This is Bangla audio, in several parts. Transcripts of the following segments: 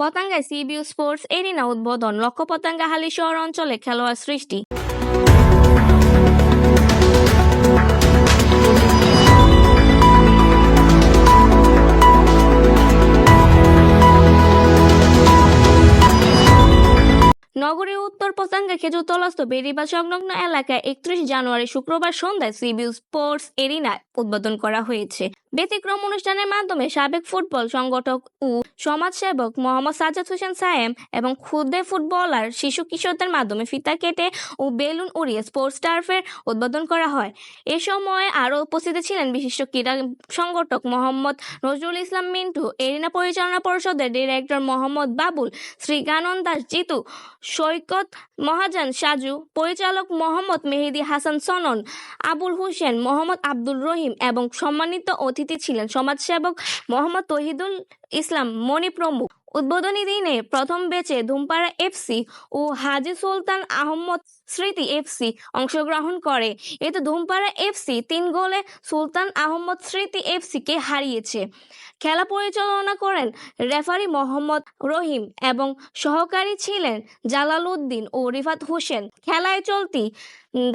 পতাঙ্গায় সিবিউ স্পোর্টস এরিনা উদ্বোধন লক্ষ্য পতাঙ্গা হালি শহর অঞ্চলে খেলোয়াড় সৃষ্টি। নগরীর উত্তর পতাঙ্গা খেজুরতলাস্থ বেরিবাদ সংলগ্ন এলাকায় একত্রিশ জানুয়ারি শুক্রবার সন্ধ্যায় সিবিউ স্পোর্টস এরিনা উদ্বোধন করা হয়েছে। ব্যতিক্রম অনুষ্ঠানের মাধ্যমে সাবেক ফুটবল সংগঠক ও সমাজসেবক মোহাম্মদ সাজ্জাদ হোসেন সায়েম এবং ক্ষুদে ফুটবলার শিশু কিশোরদের মাধ্যমে ফিতা কেটে ও বেলুন উড়িয়ে স্পোর্টস টার্ফের উদ্বোধন করা হয়। এ সময় আরও উপস্থিত ছিলেন বিশিষ্ট ক্রীড়া সংগঠক মোহাম্মদ নজরুল ইসলাম মিন্টু, এরিনা পরিচালনা পরিষদের ডিরেক্টর মোহাম্মদ বাবুল শ্রীগানন দাস জিতু সৈকত মহাজান সাজু, পরিচালক মোহাম্মদ মেহেদি হাসান সনন, আবুল হোসেন মোহাম্মদ আব্দুল রহিম এবং সম্মানিত অতিথি ছিলেন সমাজসেবক মোহাম্মদ তহিদুল ইসলাম মণি প্রমুখ উদ্বোধনী দিনে প্রথম ব্যাচে ধুমপাড়া এফসি ও হাজি সুলতান আহমদ স্মৃতি এফসি অংশগ্রহণ করে। এতে ধুমপাড়া এফসি তিন গোলে সুলতান আহমদ স্মৃতি এফসিকে হারিয়েছে। খেলা পরিচালনা করেন রেফারি মোহাম্মদ রহিম এবং সহকারী ছিলেন জালাল উদ্দিন ও রিফাত হোসেন। খেলায় চলতি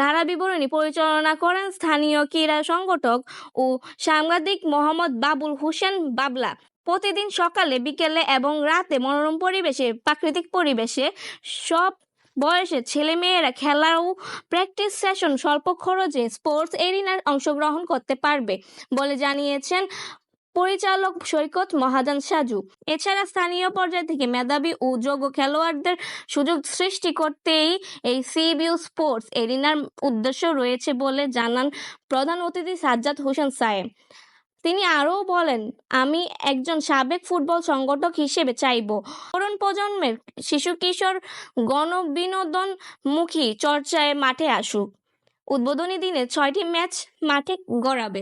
ধারা বিবরণী পরিচালনা করেন স্থানীয় ক্রীড়া সংগঠক ও সাংবাদিক মোহাম্মদ বাবুল হোসেন বাবলা। প্রতিদিন সকালে, বিকেলে এবং রাতে মনোরম পরিবেশে, প্রাকৃতিক পরিবেশে সব বয়সের ছেলেমেয়েরা খেলা ও প্র্যাকটিস সেশন স্বল্প খরচে স্পোর্টস এরিনার অংশগ্রহণ করতে পারবে বলে জানিয়েছেন পরিচালক সৈকত মহাজান সাজু। এছাড়া স্থানীয় পর্যায় থেকে মেধাবী ও যোগ্য খেলোয়াড়দের সুযোগ সৃষ্টি করতেই এই সিবিউ স্পোর্টস এরিনার উদ্দেশ্য রয়েছে বলে জানান প্রধান অতিথি সাজ্জাদ হোসেন সায়েম। তিনি আরও বলেন, আমি একজন সাবেক ফুটবল সংগঠক হিসেবে চাইব। তরুণ প্রজন্মের শিশু কিশোর গণবিনোদনমুখী চর্চায় মাঠে আসুক। উদ্বোধনী দিনে ছয়টি ম্যাচ মাঠে গড়াবে।